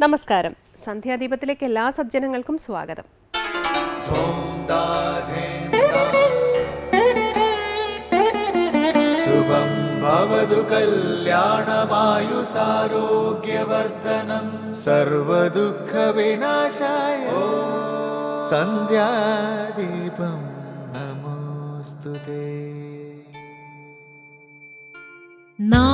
നമസ്കാരം. സന്ധ്യാദീപത്തിലേക്ക് എല്ലാ സജ്ജനങ്ങൾക്കും സ്വാഗതം. ശുഭം ഭവതു സന്ധ്യാദീപം നമോസ്തുതേ. നാ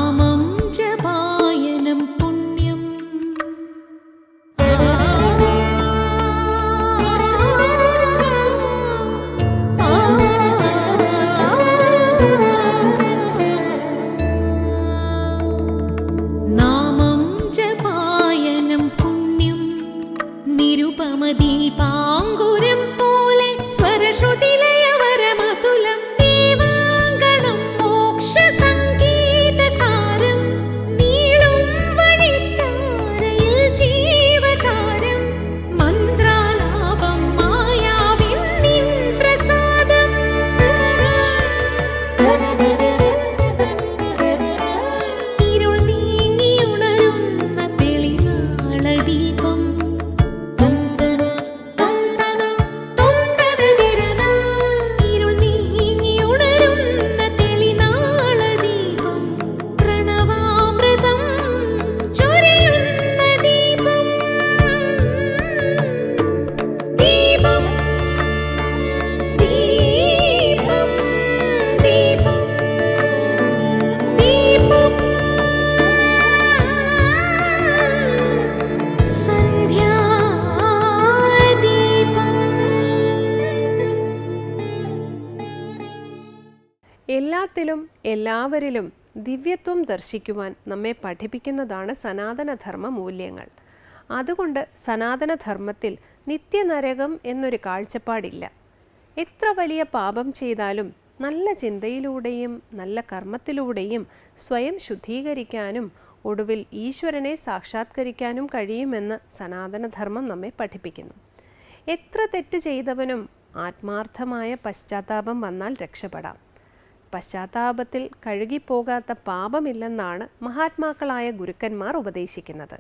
എല്ലാത്തിലും എല്ലാവരിലും ദിവ്യത്വം ദർശിക്കുവാൻ നമ്മെ പഠിപ്പിക്കുന്നതാണ് സനാതനധർമ്മ മൂല്യങ്ങൾ അതുകൊണ്ട് സനാതനധർമ്മത്തിൽ നിത്യനരകം എന്നൊരു കാഴ്ചപ്പാടില്ല. എത്ര വലിയ പാപം ചെയ്താലും നല്ല ചിന്തയിലൂടെയും നല്ല കർമ്മത്തിലൂടെയും സ്വയം ശുദ്ധീകരിക്കാനും ഒടുവിൽ ഈശ്വരനെ സാക്ഷാത്കരിക്കാനും കഴിയുമെന്ന് സനാതനധർമ്മം നമ്മെ പഠിപ്പിക്കുന്നു. എത്ര തെറ്റ് ചെയ്തവനും ആത്മാർത്ഥമായ പശ്ചാത്താപം വന്നാൽ രക്ഷപ്പെടാം. പശ്ചാത്താപത്തിൽ കഴുകിപ്പോകാത്ത പാപമില്ലെന്നാണ് മഹാത്മാക്കളായ ഗുരുക്കന്മാർ ഉപദേശിക്കുന്നത്.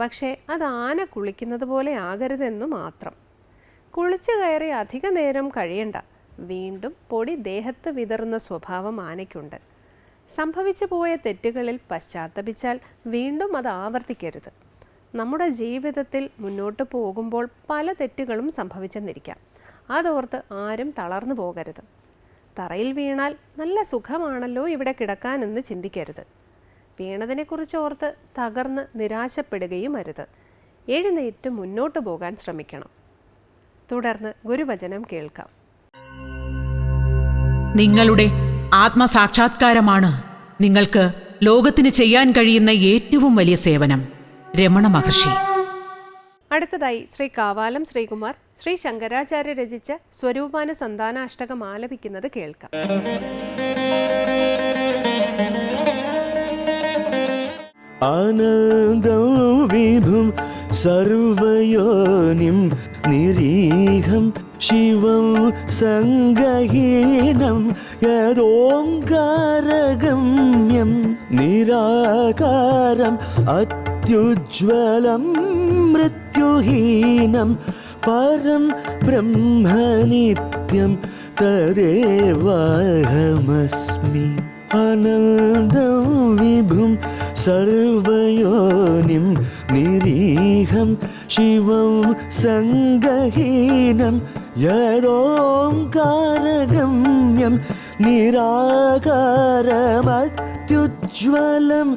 പക്ഷേ അത് ആന കുളിക്കുന്നത് പോലെ ആകരുതെന്നു മാത്രം. കുളിച്ചു കയറി അധിക നേരം കഴിയണ്ട. വീണ്ടും പൊടി ദേഹത്ത് വിതറുന്ന സ്വഭാവം ആനയ്ക്കുണ്ട്. സംഭവിച്ചു പോയ തെറ്റുകളിൽ പശ്ചാത്തപിച്ചാൽ വീണ്ടും അത് ആവർത്തിക്കരുത്. നമ്മുടെ ജീവിതത്തിൽ മുന്നോട്ട് പോകുമ്പോൾ പല തെറ്റുകളും സംഭവിച്ചെന്നിരിക്കാം. അതോർത്ത് ആരും തളർന്നു പോകരുത്. തറയിൽ വീണാൽ നല്ല സുഖമാണല്ലോ ഇവിടെ കിടക്കാനെന്ന് ചിന്തിക്കരുത്. വീണതിനെക്കുറിച്ച് ഓർത്ത് തകർന്ന് നിരാശപ്പെടുകയും അരുത്. എഴുന്നേറ്റ് മുന്നോട്ട് പോകാൻ ശ്രമിക്കണം. തുടർന്ന് ഗുരുവചനം കേൾക്കാം. നിങ്ങളുടെ ആത്മസാക്ഷാത്കാരമാണ് നിങ്ങൾക്ക് ലോകത്തിന് ചെയ്യാൻ കഴിയുന്ന ഏറ്റവും വലിയ സേവനം രമണ മഹർഷി. അടുത്തതായി ശ്രീ കാവാലം ശ്രീകുമാർ ശ്രീ ശങ്കരാചാര്യ രചിച്ച സ്വരൂപാന സന്താനാഷ്ടകം ആലപിക്കുന്നത് കേൾക്കാം. ആനന്ദം വിഭും സർവയോനിം നിരീഹം ശിവം സംഗഹീനം യദോംകാരഗമ്യം നിരാകാരം അത്യുജ്വലം മൃത് मृत्युहीनं परं ब्रह्म नित्यं तदेवाहमस्मि आनन्दं विभुं सर्वयोनिं निरीहं शिवं सङ्गहीनं यदोङ्कारगम्यं निराकारमत्युज्ज्वलं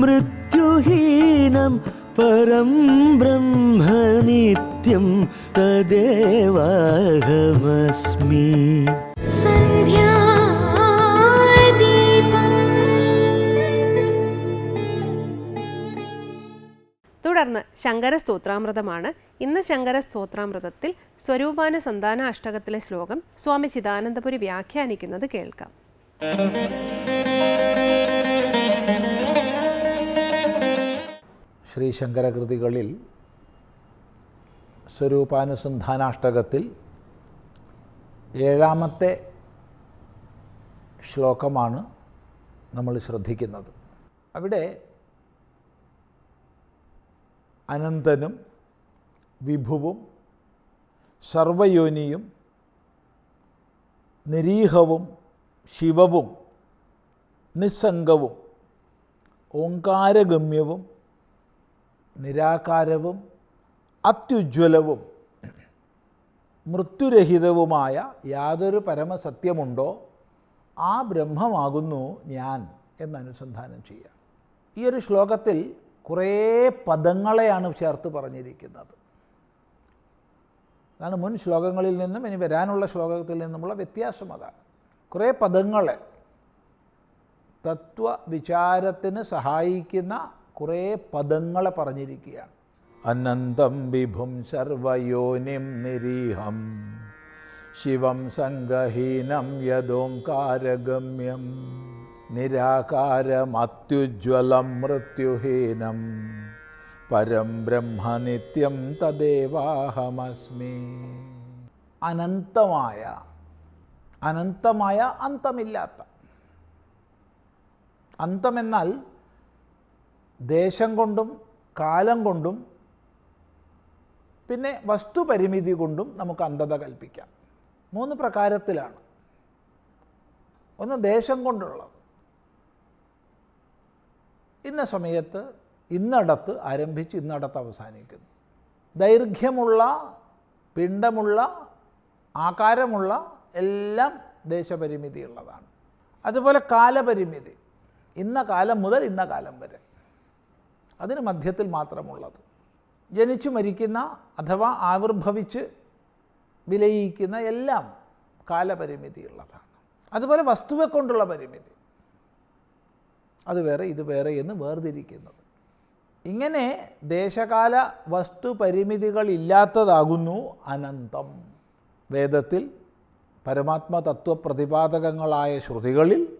मृत्युहीनं പരം ബ്രഹ്മനിത്യം തദേവാഹമസ്മി സന്ധ്യാ തുടർന്ന് ശങ്കര സ്തോത്രാമൃതമാണ് ഇന്ന് ശങ്കര സ്തോത്രാമൃതത്തിൽ സ്വരൂപാന സന്താന അഷ്ടകത്തിലെ ശ്ലോകം സ്വാമി ചിദാനന്ദപുരി വ്യാഖ്യാനിക്കുന്നത് കേൾക്കാം. ശ്രീ ശങ്കരകൃതികളിൽ സ്വരൂപാനുസന്ധാനാഷ്ടകത്തിൽ ഏഴാമത്തെ ശ്ലോകമാണ് നമ്മൾ ശ്രദ്ധിക്കുന്നത്. അവിടെ അനന്തനും വിഭുവും സർവയോനിയും നിരീഹവും ശിവവും നിസ്സംഗവും ഓങ്കാരഗമ്യവും നിരാകാരവും അത്യുജ്വലവും മൃത്യുരഹിതവുമായ യാതൊരു പരമസത്യമുണ്ടോ? ആ ബ്രഹ്മമാകുന്നു ഞാൻ എന്നനുസന്ധാനം ചെയ്യുക ഈ ഒരു ശ്ലോകത്തിൽ കുറേ പദങ്ങളെയാണ് ചേർത്ത് പറഞ്ഞിരിക്കുന്നത്. അതാണ് മുൻ ശ്ലോകങ്ങളിൽ നിന്നും ഇനി വരാനുള്ള ശ്ലോകത്തിൽ നിന്നുമുള്ള വ്യത്യാസം അതാണ്. കുറേ പദങ്ങളെ തത്വവിചാരത്തിന് സഹായിക്കുന്ന കുറേ പദങ്ങളെ പറഞ്ഞിരിക്കുകയാണ്. അനന്തം വിഭും സർവയോനിം നിരീഹം. ശിവം സംഗഹീനം യദോങ്കാരഗമ്യം നിരാകാരമത്യുജ്വലം മൃത്യുഹീനം. പരം ബ്രഹ്മനിത്യം തദേവാഹമസ്മി. അനന്തമായ അനന്തമായ അന്തമില്ലാത്ത. അന്തമെന്നാൽ ദേശം കൊണ്ടും കാലം കൊണ്ടും പിന്നെ വസ്തുപരിമിതി കൊണ്ടും നമുക്ക് അന്ധത കൽപ്പിക്കാം. മൂന്ന് പ്രകാരത്തിലാണ്. ഒന്ന് ദേശം കൊണ്ടുള്ളത്. ഇന്ന സമയത്ത് ഇന്നടത്ത് ആരംഭിച്ച് ഇന്നടത്ത് അവസാനിക്കുന്നു. ദൈർഘ്യമുള്ള പിണ്ടമുള്ള ആകാരമുള്ള എല്ലാം ദേശപരിമിതി ഉള്ളതാണ് അതുപോലെ കാലപരിമിതി. ഇന്ന കാലം മുതൽ ഇന്ന കാലം വരെ. അതിന് മധ്യത്തിൽ മാത്രമുള്ളത്. ജനിച്ചു മരിക്കുന്ന അഥവാ ആവിർഭവിച്ച് വിലയിക്കുന്ന എല്ലാം കാലപരിമിതിയുള്ളതാണ്. അതുപോലെ വസ്തുവെ കൊണ്ടുള്ള പരിമിതി. അത് വേറെ ഇത് വേറെ എന്ന് വേർതിരിക്കുന്നത്. ഇങ്ങനെ ദേശകാല വസ്തു പരിമിതികളില്ലാത്തതാകുന്നു അനന്തം. വേദത്തിൽ പരമാത്മ തത്വപ്രതിപാദകങ്ങളായ ശ്രുതികളിൽ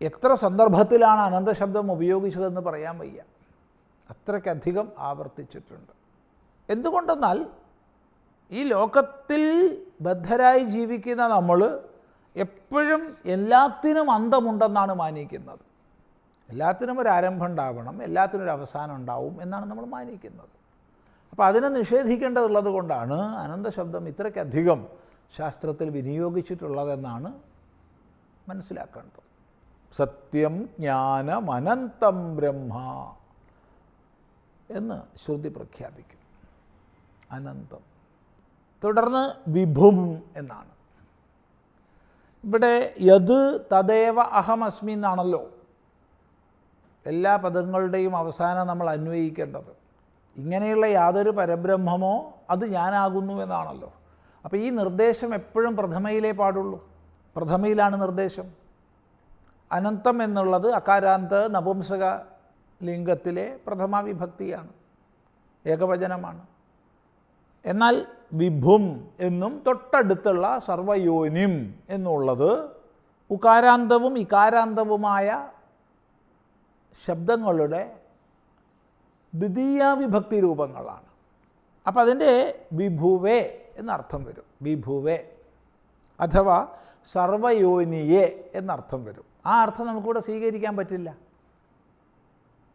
എത്ര സന്ദർഭത്തിലാണ് അനന്തശബ്ദം ഉപയോഗിച്ചതെന്ന് പറയാൻ വയ്യ. അത്രയ്ക്കധികം ആവർത്തിച്ചിട്ടുണ്ട്. എന്തുകൊണ്ടെന്നാൽ ഈ ലോകത്തിൽ ബദ്ധരായി ജീവിക്കുന്ന നമ്മൾ എപ്പോഴും എല്ലാത്തിനും അന്തമുണ്ടെന്നാണ് മാനിക്കുന്നത്. എല്ലാത്തിനും ഒരു ആരംഭം ഉണ്ടാവണം എല്ലാത്തിനും ഒരു അവസാനം ഉണ്ടാവും എന്നാണ് നമ്മൾ മാനിക്കുന്നത്. അപ്പോൾ അതിനെ നിഷേധിക്കേണ്ടതുള്ളത് കൊണ്ടാണ് അനന്തശബ്ദം ഇത്രയ്ക്കധികം ശാസ്ത്രത്തിൽ വിനിയോഗിച്ചിട്ടുള്ളതെന്നാണ് മനസ്സിലാക്കേണ്ടത്. സത്യം ജ്ഞാനം അനന്തം ബ്രഹ്മ എന്ന് ശ്രുതി പ്രഖ്യാപിക്കും. അനന്തം. തുടർന്ന് വിഭും എന്നാണ്. ഇവിടെ യത് തദേവ അഹമസ്മി എന്നാണല്ലോ എല്ലാ പദങ്ങളുടെയും അവസാനം നമ്മൾ അന്വയിക്കേണ്ടത്. ഇങ്ങനെയുള്ള യാതൊരു പരബ്രഹ്മമോ അത് ഞാനാകുന്നു എന്നാണല്ലോ. അപ്പോൾ ഈ നിർദ്ദേശം എപ്പോഴും പ്രഥമയിലേ പാടുള്ളൂ. പ്രഥമയിലാണ് നിർദ്ദേശം. അനന്തം എന്നുള്ളത് അകാരാന്ത നപുംസക ലിംഗത്തിലെ പ്രഥമ വിഭക്തിയാണ്. ഏകവചനമാണ്. എന്നാൽ വിഭും എന്നും തൊട്ടടുത്തുള്ള സർവയോനിം എന്നുള്ളത് ഉകാരാന്തവും ഇകാരാന്തവുമായ ശബ്ദങ്ങളുടെ ദ്വിതീയ വിഭക്തി രൂപങ്ങളാണ്. അപ്പം അതിന്റെ വിഭുവേ എന്നർത്ഥം വരും. വിഭുവേ. അഥവാ സർവയോനിയെ എന്നർത്ഥം വരും. ആ അർത്ഥം നമുക്കിവിടെ സ്വീകരിക്കാൻ പറ്റില്ല.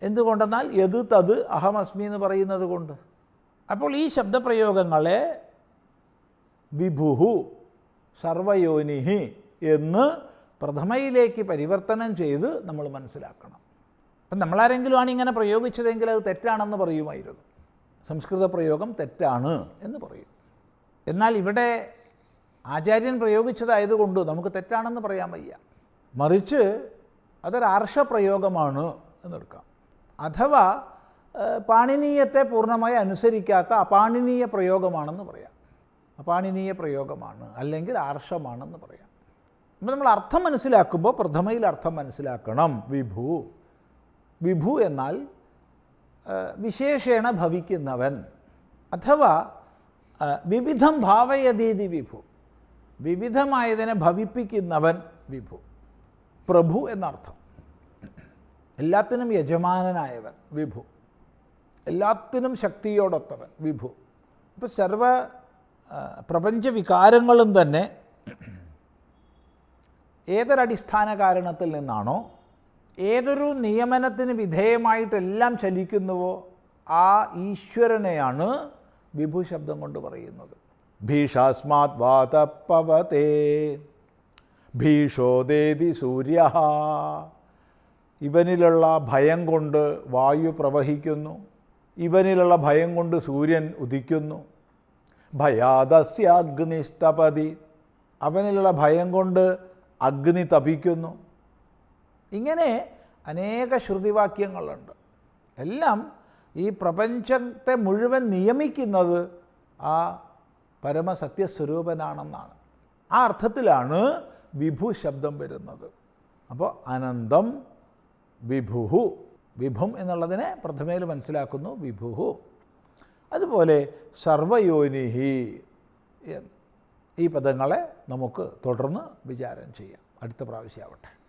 എന്തുകൊണ്ടെന്നാൽ യത് തത് അഹമസ്മി എന്ന് പറയുന്നത് കൊണ്ട്. അപ്പോൾ ഈ ശബ്ദപ്രയോഗങ്ങളെ വിഭുഹു സർവയോനിഹി എന്ന് പ്രഥമയിലേക്ക് പരിവർത്തനം ചെയ്ത് നമ്മൾ മനസ്സിലാക്കണം. അപ്പം നമ്മളാരെങ്കിലും ആണ് ഇങ്ങനെ പ്രയോഗിച്ചതെങ്കിൽ അത് തെറ്റാണെന്ന് പറയുമായിരുന്നു. സംസ്കൃത പ്രയോഗം തെറ്റാണ് എന്ന് പറയും. എന്നാൽ ഇവിടെ ആചാര്യൻ പ്രയോഗിച്ചതായതുകൊണ്ട് നമുക്ക് തെറ്റാണെന്ന് പറയാൻ വയ്യ. മറിച്ച് അതൊരു ആർഷപ്രയോഗമാണ് എന്നെടുക്കാം. അഥവാ പാണിനീയത്തെ പൂർണമായി അനുസരിക്കാത്ത അപാണിനീയ പ്രയോഗമാണെന്ന് പറയാം. അപാണിനീയ പ്രയോഗമാണ് അല്ലെങ്കിൽ ആർഷമാണെന്ന് പറയാം. അപ്പം നമ്മൾ അർത്ഥം മനസ്സിലാക്കുമ്പോൾ പ്രഥമയിൽ അർത്ഥം മനസ്സിലാക്കണം. വിഭു. വിഭു എന്നാൽ വിശേഷേണ ഭവിക്കുന്നവൻ. അഥവാ വിവിധം ഭാവയതീതി വിഭു. വിവിധമായതിനെ ഭവിപ്പിക്കുന്നവൻ വിഭു. പ്രഭു എന്നർത്ഥം. എല്ലാത്തിനും യജമാനനായവൻ വിഭു. എല്ലാത്തിനും ശക്തിയോടൊത്തവൻ വിഭു. ഇപ്പോൾ സർവ പ്രപഞ്ച വികാരങ്ങളും തന്നെ ഏതൊരടിസ്ഥാന കാരണത്തിൽ നിന്നാണോ ഏതൊരു നിയമനത്തിന് വിധേയമായിട്ടെല്ലാം ചലിക്കുന്നുവോ ആ ഈശ്വരനെയാണ് വിഭു ശബ്ദം കൊണ്ട് പറയുന്നത്. ഭീഷാസ്മാത് വാതപ്പവതേ. ഭീഷോദേതി സൂര്യ. ഇവനിലുള്ള ഭയം കൊണ്ട് വായു പ്രവഹിക്കുന്നു. ഇവനിലുള്ള ഭയം കൊണ്ട് സൂര്യൻ ഉദിക്കുന്നു. ഭയാദസ്യാഗ്നിസ്തപതി അവനിലുള്ള ഭയം കൊണ്ട് അഗ്നി തപിക്കുന്നു. ഇങ്ങനെ അനേക ശ്രുതിവാക്യങ്ങളുണ്ട്. എല്ലാം ഈ പ്രപഞ്ചത്തെ മുഴുവൻ നിയമിക്കുന്നത് ആ പരമസത്യസ്വരൂപനാണെന്നാണ്. ആ അർത്ഥത്തിലാണ് വിഭു ശബ്ദം വരുന്നത്. അപ്പോൾ അനന്തം വിഭുഹു. വിഭും എന്നുള്ളതിനെ പ്രഥമയിൽ മനസ്സിലാക്കുന്നു വിഭുഹു. അതുപോലെ സർവയോനിഹി എന്ന് ഈ പദങ്ങളെ നമുക്ക് തുടർന്ന് വിചാരം ചെയ്യാം. അടുത്ത പ്രാവശ്യമാവട്ടെ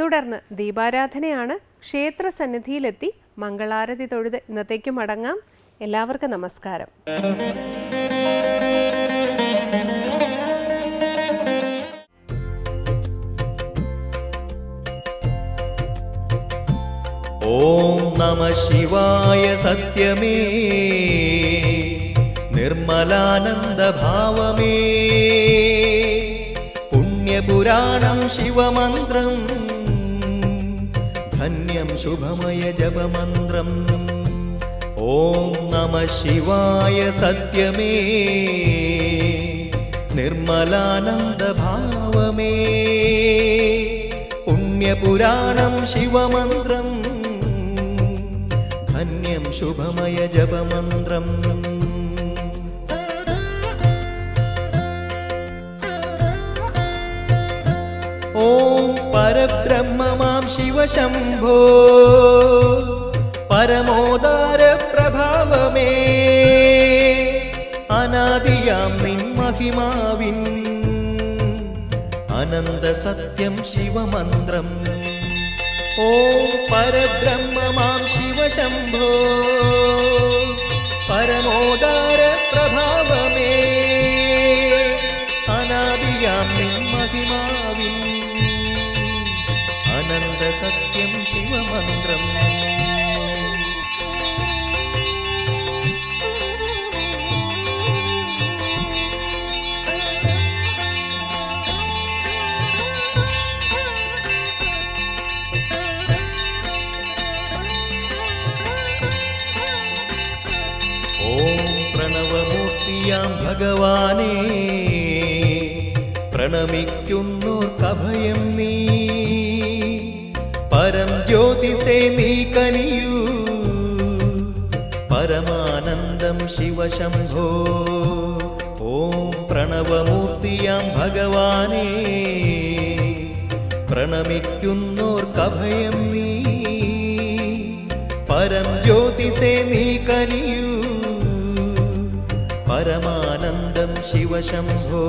തുടർന്ന് ദീപാരാധനയാണ് ക്ഷേത്ര സന്നിധിയിലെത്തി മംഗളാരതി തൊഴുത് ഇന്നത്തേക്ക് മടങ്ങാം. എല്ലാവർക്കും നമസ്കാരം. ഓം നമ ശിവായ സത്യമേ. നിർമ്മലാനന്ദഭാവമേ പുണ്യപുരാണം ശിവമന്ത്രം. ധന്യം ശുഭമയ ജപമന്ത്രം. ഓം നമ ശിവായ സത്യമേ. നിർമ്മലാനന്ദഭാവമേ പുണ്യപുരാണം ശിവമന്ത്രം. ശുഭമയ ജപമന്ത്രം. ഓം പരബ്രഹ്മമാം ശിവശംഭോ. പരമോദാര പ്രഭാവമേ. അനാദിയാം നിൻ മഹിമാവിൻ. അനന്ത സത്യം ശിവമന്ത്രം. ॐ परब्रह्म माँ शिवशम्भो परमोदारप्रभावमे अनादियाँ निन्महिमाविन् अनन्दसत्यं शिवमन्त्रम्। പ്രണവമൂർത്തിയാം ഭഗവാനേ. പ്രണമിക്കുന്നോർക്കഭയം നീ. പരം ജ്യോതിസേ നീ കനിയൂ. പരമാനന്ദം ശിവശംഭോ. ഓം പ്രണവമൂർത്തിയാം ഭഗവാനെ. പ്രണമിക്കുന്നോർക്കഭയം നീ. പരം ജ്യോതിസേ നീ കനിയൂ. പരമാനന്ദം ശിവശംഭോ